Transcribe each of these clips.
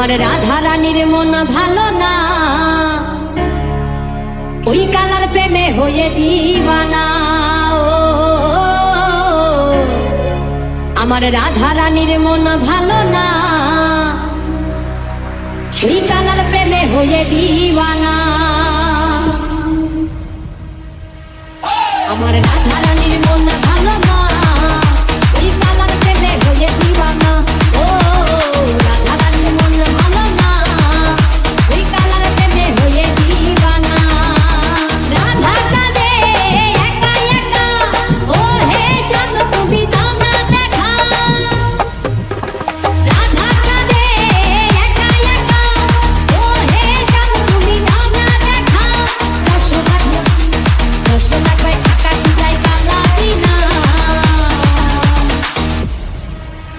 আমার রাধা রানীর মন ভালো না। ওই কালার প্রেমে হয়ে দিবানা, ও। আমার রাধা রানীর মন ভালো না। ওই কালার প্রেমে হয়ে দিবানা। আমার রাধা রানীর মন ভালো না। ওই কালার প্রেমে হয়ে দিবানা, ও।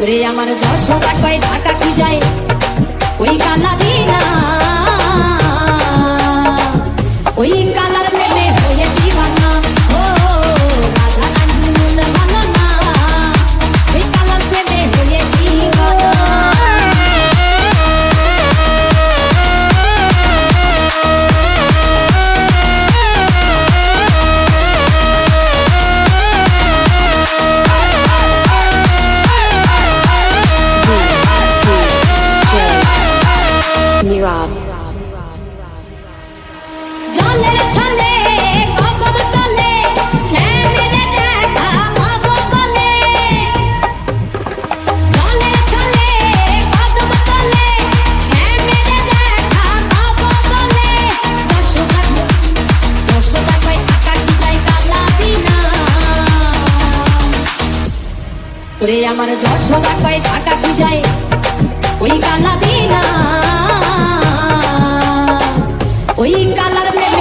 রে আমার যশোদা কয় ঢাকা কি যায়? ওই কালা দিনা ওই ওরে আমার যশোদা কয় ঢাকা কি যায়। ওই কালা দিনা ওই কালার প্রেমে